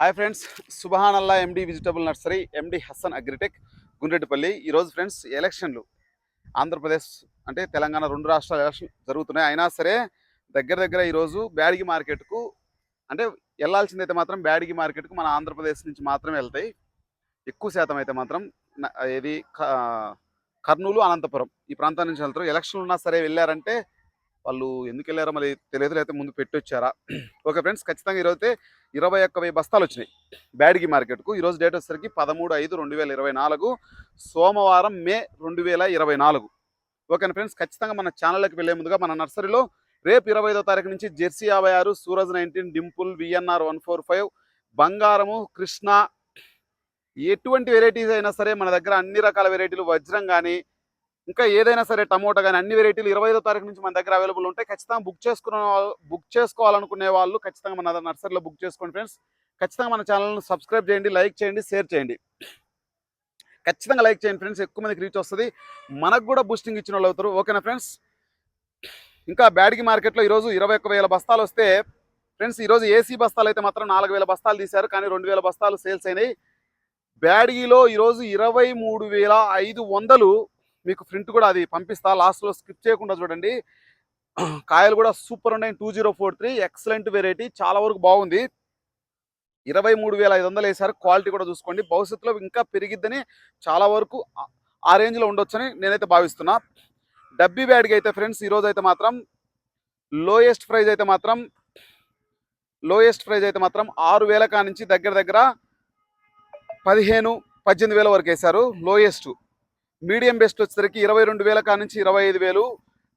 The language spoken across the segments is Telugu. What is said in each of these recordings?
Hi friends సుబహానల్లా MD vegetable nursery MD Hasan agritech Gundreddipalli. ఈరోజు ఫ్రెండ్స్ ఎలక్షన్లు. ఆంధ్రప్రదేశ్ అంటే తెలంగాణ రెండు రాష్ట్రాల ఎలక్షన్ జరుగుతున్నాయి. అయినా సరే దగ్గర దగ్గర ఈరోజు బ్యాడిగి మార్కెట్కు అంటే వెళ్ళాల్సిందైతే మాత్రం బ్యాడిగి మార్కెట్కు మన ఆంధ్రప్రదేశ్ నుంచి మాత్రమే వెళ్తాయి. ఎక్కువ శాతం అయితే మాత్రం ఏది క- కర్నూలు అనంతపురం ఈ ప్రాంతం నుంచి వెళ్తారు. ఎలక్షన్లు ఉన్నా సరే వెళ్ళారంటే వాళ్ళు ఎందుకు వెళ్ళారో మరి తెలియదు లేకపోతే ముందు పెట్టి వచ్చారా. ఓకే ఫ్రెండ్స్ ఖచ్చితంగా ఈరోజు ఇరవై ఒక్క వెయ్యి బస్తాలు వచ్చినాయి బ్యాడ్గి మార్కెట్కు. ఈరోజు డేట్ వచ్చేసరికి పదమూడు ఐదు రెండు వేల ఇరవై నాలుగు సోమవారం మే రెండు వేల ఇరవై నాలుగు. ఓకేనా ఫ్రెండ్స్? ఖచ్చితంగా మన ఛానల్లోకి వెళ్ళే ముందుగా మన నర్సరీలో రేపు ఇరవై ఐదో తారీఖు నుంచి జెర్సీ యాభై ఆరు Suraj nineteen dimple VNR one four five బంగారము కృష్ణ ఎటువంటి వెరైటీస్ అయినా సరే మన దగ్గర అన్ని రకాల వెరైటీలు వజ్రం కానీ ఇంకా ఏదైనా సరే టమోటా కానీ అన్ని వెరైటీలు ఇరవై ఐదో తారీఖు నుంచి మన దగ్గర అవైలబుల్ ఉంటాయి ఖచ్చితంగా బుక్ చేసుకున్న వాళ్ళు- బుక్ చేసుకోవాలనుకునే వాళ్ళు ఖచ్చితంగా మన నర్సరీలో బుక్ చేసుకోండి ఫ్రెండ్స్. ఖచ్చితంగా మన ఛానల్ను సబ్స్క్రైబ్ చేయండి లైక్ చేయండి షేర్ చేయండి. ఖచ్చితంగా లైక్ చేయండి ఫ్రెండ్స్ ఎక్కువ మందికి రీచ్ వస్తుంది. మనకు కూడా బూస్టింగ్ ఇచ్చిన వాళ్ళు అవుతారు. ఓకేనా ఫ్రెండ్స్? ఇంకా బ్యాడ్గి మార్కెట్లో ఈరోజు ఇరవై ఒక్క వేల బస్తాలు వస్తే ఫ్రెండ్స్ ఈరోజు ఏసీ బస్తాలు అయితే మాత్రం నాలుగు వేల బస్తాలు తీశారు కానీ రెండు వేల బస్తాలు సేల్స్ అయినాయి. బ్యాడ్గిలో ఈరోజు ఇరవై మూడు వేల ఐదు వందలు మీకు ప్రింట్ కూడా అది పంపిస్తా. లాస్ట్లో స్కిప్ చేయకుండా చూడండి. కాయలు కూడా సూపర్ ఉన్నాయి. Two zero four three. Excellent variety. చాలా వరకు బాగుంది. ఇరవై మూడు వేల ఐదు వందలు వేసారు క్వాలిటీ కూడా చూసుకోండి. భవిష్యత్తులో ఇంకా పెరిగిద్దని చాలా వరకు ఆ- రేంజ్లో ఉండొచ్చని నేనైతే భావిస్తున్నా. డబ్బీ బ్యాడ్కి అయితే ఫ్రెండ్స్ ఈరోజు అయితే మాత్రం లోయెస్ట్ ప్రైజ్ అయితే మాత్రం లోయెస్ట్ ప్రైజ్ అయితే మాత్రం ఆరు వేల కా నుంచి దగ్గర దగ్గర పదిహేను పద్దెనిమిది వేల వరకు వేశారు. లోయెస్ట్. మీడియం బెస్ట్ వచ్చేసరికి ఇరవై రెండు వేల కానించి ఇరవై ఐదు వేలు.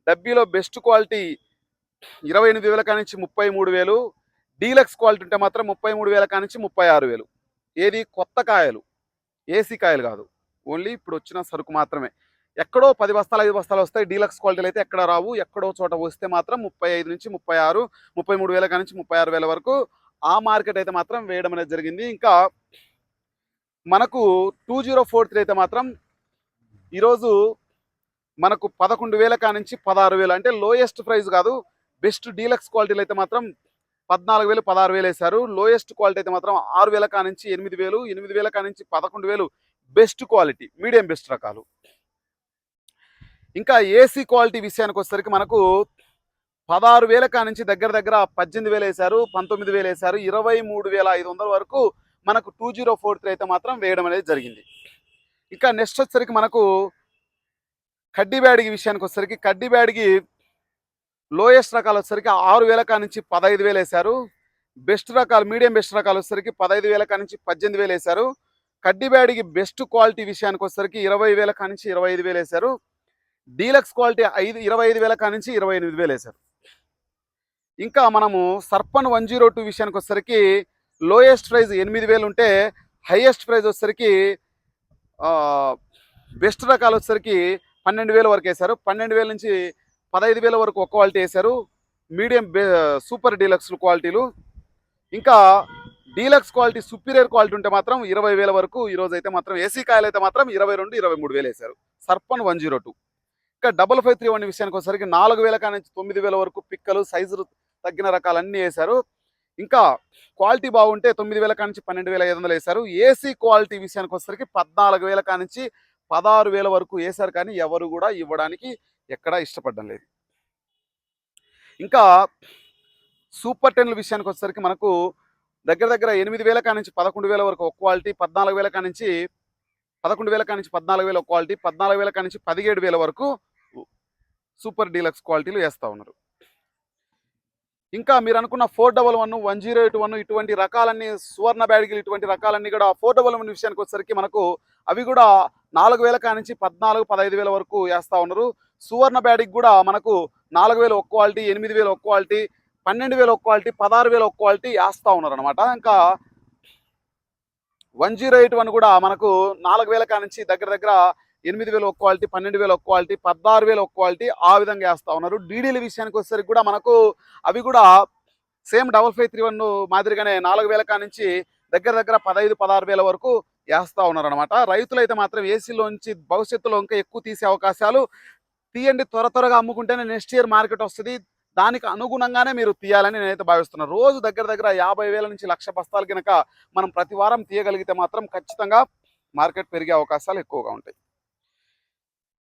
డబ్బీలో బెస్ట్ క్వాలిటీ ఇరవై ఎనిమిది వేల కానుంచి ముప్పై మూడు వేలు. డీలక్స్ క్వాలిటీ ఉంటే మాత్రం ముప్పై మూడు వేల కా నుంచి ముప్పై ఆరు వేలు. ఏది కొత్త కాయలు ఏసీ కాయలు కాదు. ఓన్లీ ఇప్పుడు వచ్చిన సరుకు మాత్రమే. ఎక్కడో పది బస్తాలు ఐదు బస్తాలు వస్తాయి డీలక్స్ క్వాలిటీలు అయితే ఎక్కడ రావు. ఎక్కడో చోట వస్తే మాత్రం ముప్పై ఐదు నుంచి ముప్పై ఆరు ముప్పై మూడు వేల కా నుంచి ముప్పై ఆరు వేల వరకు ఆ మార్కెట్ అయితే మాత్రం వేయడం అనేది జరిగింది. ఇంకా మనకు టూ జీరో ఫోర్ త్రీ అయితే మాత్రం ఈరోజు మనకు పదకొండు వేల కానించి పదహారు వేలు. అంటే లోయెస్ట్ ప్రైస్ కాదు బెస్ట్ డీలక్స్ క్వాలిటీలు అయితే మాత్రం పద్నాలుగు వేలు పదహారు వేలు వేశారు. లోయెస్ట్ క్వాలిటీ అయితే మాత్రం ఆరు వేల కా నుంచి ఎనిమిది వేలు ఎనిమిది వేల కా నుంచి పదకొండు వేలు బెస్ట్ క్వాలిటీ మీడియం బెస్ట్ రకాలు. ఇంకా ఏసీ క్వాలిటీ విషయానికి వచ్చేసరికి మనకు పదహారు వేల కా నుంచి దగ్గర దగ్గర పద్దెనిమిది వేలు వేశారు పంతొమ్మిది వేలు వేశారు. ఇరవై మూడు వేల ఐదు వందల వరకు మనకు టూ జీరో ఫోర్ త్రీ అయితే మాత్రం వేయడం అనేది జరిగింది. ఇంకా నెక్స్ట్ వచ్చేసరికి మనకు కడ్డీ బ్యాడిగి విషయానికి వచ్చేసరికి కడ్డీ బ్యాడిగి లోయెస్ట్ రకాలు వచ్చేసరికి ఆరు వేల కా నుంచి పదహైదు వేలు వేశారు. బెస్ట్ రకాలు మీడియం బెస్ట్ రకాలు వచ్చేసరికి పదహైదు వేల కా నుంచి పద్దెనిమిది వేలు వేశారు. కడ్డీ బ్యాడిగి బెస్ట్ క్వాలిటీ విషయానికి వచ్చేసరికి ఇరవై వేల కా నుంచి ఇరవై ఐదు వేలు వేశారు. డీలక్స్ క్వాలిటీ ఐదు ఇరవై ఐదు వేల కా నుంచి ఇరవై ఎనిమిది వేలు వేశారు. ఇంకా మనము సర్పన్ వన్ జీరో టూ విషయానికి వచ్చేసరికి లోయెస్ట్ ప్రైజ్ ఎనిమిది వేలు ఉంటే హైయెస్ట్ ప్రైజ్ వచ్చేసరికి బెస్ట్ రకాలు వచ్చేసరికి పన్నెండు వేల వరకు వేశారు. పన్నెండు వేల నుంచి పదహైదు వేల వరకు ఒక క్వాలిటీ వేశారు. మీడియం సూపర్ డీలక్స్ క్వాలిటీలు. ఇంకా డీలక్స్ క్వాలిటీ సుపీరియర్ క్వాలిటీ ఉంటే మాత్రం ఇరవై వేల వరకు ఈరోజు అయితే మాత్రం ఏసీ కాయలు అయితే మాత్రం ఇరవై రెండు ఇరవై మూడు వేలు వేశారు. సర్పన్ వన్ జీరో టూ. ఇంకా డబల్ ఫైవ్ త్రీ వన్ విషయానికి వచ్చేసరికి నాలుగు వేల కానీ నుంచి తొమ్మిది వేల వరకు పిక్కలు సైజు తగ్గిన రకాలన్నీ వేశారు. ఇంకా క్వాలిటీ బాగుంటే తొమ్మిది వేల కానించి పన్నెండు వేల ఐదు వందలు వేశారు. ఏసీ క్వాలిటీ విషయానికి వచ్చేసరికి పద్నాలుగు వేల కానించి పదహారు వేల వరకు వేశారు కానీ ఎవరు కూడా ఇవ్వడానికి ఎక్కడా ఇష్టపడడం లేదు. ఇంకా సూపర్ టెన్ల విషయానికి వచ్చేసరికి మనకు దగ్గర దగ్గర ఎనిమిది వేల కా నుంచి పదకొండు వేల వరకు ఒక క్వాలిటీ పద్నాలుగు వేల కానించి పదకొండు వేల కానించి పద్నాలుగు వేల ఒక క్వాలిటీ పద్నాలుగు వేల కానించి పదిహేడు వేల వరకు సూపర్ డీలక్స్ క్వాలిటీలు వేస్తూ ఉన్నారు. ఇంకా మీరు అనుకున్న four double one one zero eight one ఇటువంటి రకాలన్నీ సువర్ణ బ్యాడ్గిలు ఇటువంటి రకాలన్నీ కూడా ఫోర్ డబల్ వన్ విషయానికి వచ్చేసరికి మనకు అవి కూడా నాలుగు వేల కానించి పద్నాలుగు పదహైదు వేల వరకు వేస్తూ ఉన్నారు. సువర్ణ బ్యాడ్కి కూడా మనకు నాలుగు వేలు ఒక క్వాలిటీ ఎనిమిది వేలు ఒక క్వాలిటీ పన్నెండు వేలు ఒక క్వాలిటీ పదహారు వేలు ఒక క్వాలిటీ వేస్తూ ఉన్నారు అనమాట ఇంకా వన్ జీరో ఎయిట్ వన్ కూడా మనకు నాలుగు వేల కానించి దగ్గర దగ్గర ఎనిమిది వేలు ఒక క్వాలిటీ పన్నెండు వేలు ఒక క్వాలిటీ పదహారు వేలు ఒక క్వాలిటీ ఆ విధంగా వేస్తూ ఉన్నారు. డీడీల విషయానికి వచ్చేసరికి కూడా మనకు అవి కూడా same double five three one మాదిరిగానే నాలుగు వేల కా నుంచి దగ్గర దగ్గర పదహైదు పదహారు వేల వరకు వేస్తూ ఉన్నారు అనమాట రైతులు అయితే మాత్రం ఏసీలోంచి భవిష్యత్తులో ఇంకా ఎక్కువ తీసే అవకాశాలు తీయండి. త్వర త్వరగా అమ్ముకుంటేనే నెక్స్ట్ ఇయర్ మార్కెట్ వస్తుంది. దానికి అనుగుణంగానే మీరు తీయాలని నేనైతే భావిస్తున్నాను రోజు దగ్గర దగ్గర యాభై వేల నుంచి లక్ష బస్తాలు కనుక మనం ప్రతి వారం తీయగలిగితే మాత్రం ఖచ్చితంగా మార్కెట్ పెరిగే అవకాశాలు ఎక్కువగా ఉంటాయి.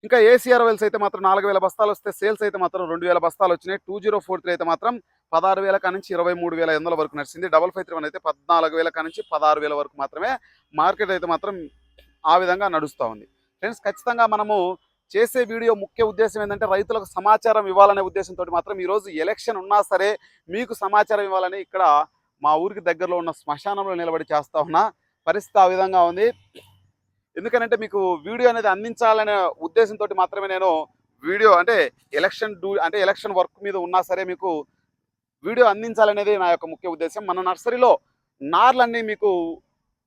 ఇంకా ఏసీఆర్ వెల్స్ అయితే మాత్రం నాలుగు వేల బస్తాలు వస్తే సేల్స్ అయితే మాత్రం రెండు వేల బస్తాలు వచ్చినాయి. టూ జీరో ఫోర్ త్రీ అయితే మాత్రం పదహారు వేల నుంచి ఇరవై మూడు వేల ఎనిమిది వరకు నడిచింది. డబల్ ఫైవ్ త్రీ వన్ అయితే పద్నాలుగు వేల నుంచి పదహారు వేల వరకు మాత్రమే మార్కెట్ అయితే మాత్రం ఆ విధంగా నడుస్తూ ఉంది. ఫ్రెండ్స్ ఖచ్చితంగా మనము చేసే వీడియో ముఖ్య ఉద్దేశం ఏంటంటే రైతులకు సమాచారం ఇవ్వాలనే ఉద్దేశంతో మాత్రం ఈరోజు ఎలక్షన్ ఉన్నా సరే మీకు సమాచారం ఇవ్వాలని ఇక్కడ మా ఊరికి దగ్గరలో ఉన్న శ్మశానంలో నిలబడి చేస్తా ఉన్నా. పరిస్థితి ఆ విధంగా ఉంది. ఎందుకనంటే మీకు వీడియో అనేది అందించాలనే ఉద్దేశంతో మాత్రమే నేను వీడియో అంటే ఎలక్షన్ డూ అంటే ఎలక్షన్ వర్క్ మీద ఉన్నా సరే మీకు వీడియో అందించాలనేది నా యొక్క ముఖ్య ఉద్దేశం. మన నర్సరీలో నార్లన్నీ మీకు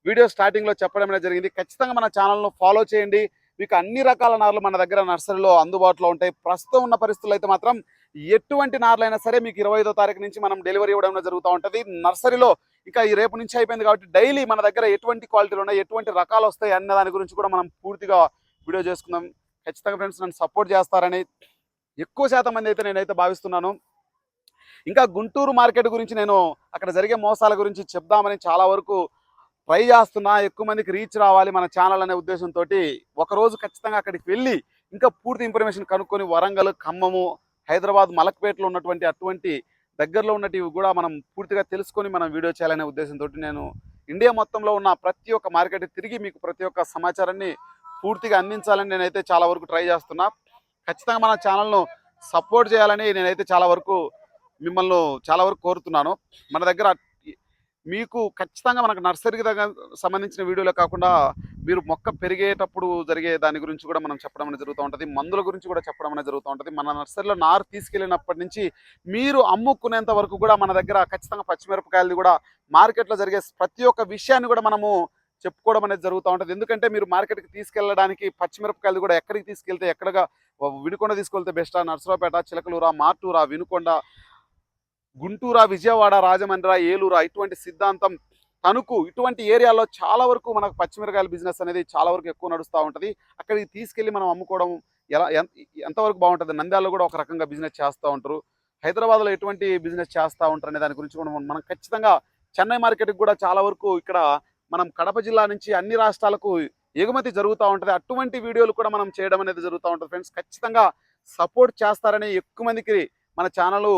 వీడియో స్టార్టింగ్లో చెప్పడం అనేది జరిగింది. ఖచ్చితంగా మన ఛానల్ను ఫాలో చేయండి. మీకు అన్ని రకాల నార్లు మన దగ్గర నర్సరీలో అందుబాటులో ఉంటాయి. ప్రస్తుతం ఉన్న పరిస్థితుల్లో అయితే మాత్రం ఎటువంటి నార్లైనా సరే మీకు ఇరవై ఐదో తారీఖు నుంచి మనం డెలివరీ ఇవ్వడం జరుగుతూ ఉంటుంది. నర్సరీలో ఇంకా ఈ రేపు నుంచి అయిపోయింది కాబట్టి డైలీ మన దగ్గర ఎటువంటి క్వాలిటీలు ఉన్నాయి ఎటువంటి రకాలు వస్తాయి అన్న దాని గురించి కూడా మనం పూర్తిగా వీడియో చేసుకుందాం. ఖచ్చితంగా ఫ్రెండ్స్ నన్ను సపోర్ట్ చేస్తారని ఎక్కువ శాతం మంది అయితే నేనైతే భావిస్తున్నాను. ఇంకా గుంటూరు మార్కెట్ గురించి నేను అక్కడ జరిగే మోసాల గురించి చెప్దామని చాలా వరకు ట్రై చేస్తున్నా ఎక్కువ మందికి రీచ్ రావాలి మన ఛానల్ అనే ఉద్దేశంతో ఒకరోజు ఖచ్చితంగా అక్కడికి వెళ్ళి ఇంకా పూర్తి ఇన్ఫర్మేషన్ కనుక్కొని వరంగల్ ఖమ్మము హైదరాబాద్ మలక్పేటలో ఉన్నటువంటి అటువంటి దగ్గరలో ఉన్నటివి కూడా మనం పూర్తిగా తెలుసుకొని మనం వీడియో చేయాలనే ఉద్దేశంతో నేను ఇండియా మొత్తంలో ఉన్న ప్రతి ఒక్క మార్కెట్ తిరిగి మీకు ప్రతి ఒక్క సమాచారాన్ని పూర్తిగా అందించాలని నేనైతే చాలా వరకు ట్రై చేస్తున్నా. ఖచ్చితంగా మన ఛానల్ను సపోర్ట్ చేయాలని నేనైతే చాలా వరకు మిమ్మల్ని చాలా వరకు కోరుతున్నాను. మన దగ్గర మీకు ఖచ్చితంగా మనకు నర్సరీకి దగ్గర సంబంధించిన వీడియోలే కాకుండా మీరు మొక్క పెరిగేటప్పుడు జరిగే దాని గురించి కూడా మనం చెప్పడం అనేది జరుగుతూ ఉంటుంది. మందుల గురించి కూడా చెప్పడం అనేది జరుగుతూ ఉంటుంది. మన నర్సరీలో నారు తీసుకెళ్ళినప్పటి నుంచి మీరు అమ్ముకునేంత వరకు కూడా మన దగ్గర ఖచ్చితంగా పచ్చిమిరపకాయలు కూడా మార్కెట్లో జరిగే ప్రతి ఒక్క విషయాన్ని కూడా మనము చెప్పుకోవడం అనేది జరుగుతూ ఉంటుంది. ఎందుకంటే మీరు మార్కెట్కి తీసుకెళ్ళడానికి పచ్చిమిరపకాయలు కూడా ఎక్కడికి తీసుకెళ్తే ఎక్కడగా వినుకొండ తీసుకెళ్తే బెస్టా నర్సరావుపేట చిలకలూరా మార్టూరా వినుకొండ గుంటూరా విజయవాడ రాజమండ్రి ఏలూరా ఇటువంటి సిద్ధాంతం తణుకు ఇటువంటి ఏరియాలో చాలా వరకు మనకు పచ్చిమిరకాయల బిజినెస్ అనేది చాలా వరకు ఎక్కువ నడుస్తూ ఉంటుంది. అక్కడికి తీసుకెళ్ళి మనం అమ్ముకోవడం ఎలా ఎంత- ఎంతవరకు బాగుంటుంది? నంద్యాలలో కూడా ఒక రకంగా బిజినెస్ చేస్తూ ఉంటారు. హైదరాబాద్లో ఎటువంటి బిజినెస్ చేస్తూ ఉంటారు అనే దాని గురించి కూడా మనం ఖచ్చితంగా చెన్నై మార్కెట్కి కూడా చాలా వరకు ఇక్కడ మనం కడప జిల్లా నుంచి అన్ని రాష్ట్రాలకు ఎగుమతి జరుగుతూ ఉంటుంది. అటువంటి వీడియోలు కూడా మనం చేయడం అనేది జరుగుతూ ఉంటుంది. ఫ్రెండ్స్ ఖచ్చితంగా సపోర్ట్ చేస్తారని ఎక్కువ మందికి మన ఛానల్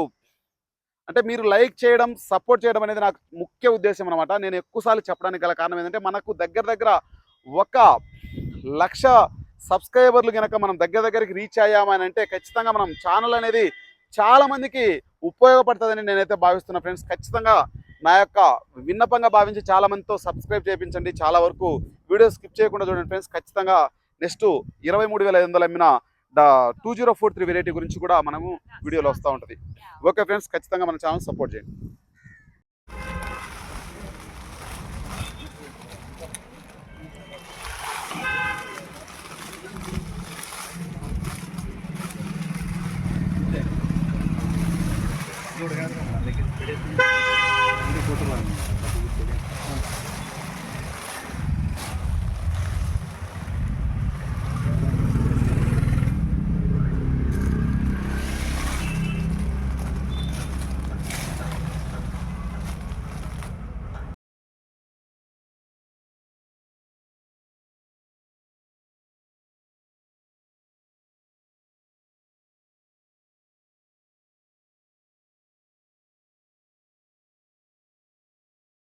అంటే మీరు లైక్ చేయడం సపోర్ట్ చేయడం అనేది నాకు ముఖ్య ఉద్దేశం అనమాట నేను ఎక్కువసార్లు చెప్పడానికి గల కారణం ఏంటంటే మనకు దగ్గర దగ్గర ఒక లక్ష సబ్స్క్రైబర్లు కనుక మనం దగ్గర దగ్గరికి రీచ్ అయ్యామని అంటే ఖచ్చితంగా మనం ఛానల్ అనేది చాలామందికి ఉపయోగపడుతుందని నేనైతే భావిస్తున్నా ఫ్రెండ్స్. ఖచ్చితంగా నా యొక్క విన్నపంగా భావించి చాలామందితో సబ్స్క్రైబ్ చేయించండి. చాలా వరకు వీడియో స్కిప్ చేయకుండా చూడండి ఫ్రెండ్స్. ఖచ్చితంగా నెక్స్ట్ ఇరవై మూడు వేల ఐదు వందలు అమ్మిన the two zero four three variety గురించి కూడా మనము వీడియోలో వస్తూ ఉంటుంది. ఓకే ఫ్రెండ్స్ ఖచ్చితంగా మన ఛానల్ సపోర్ట్ చేయండి. చూడగా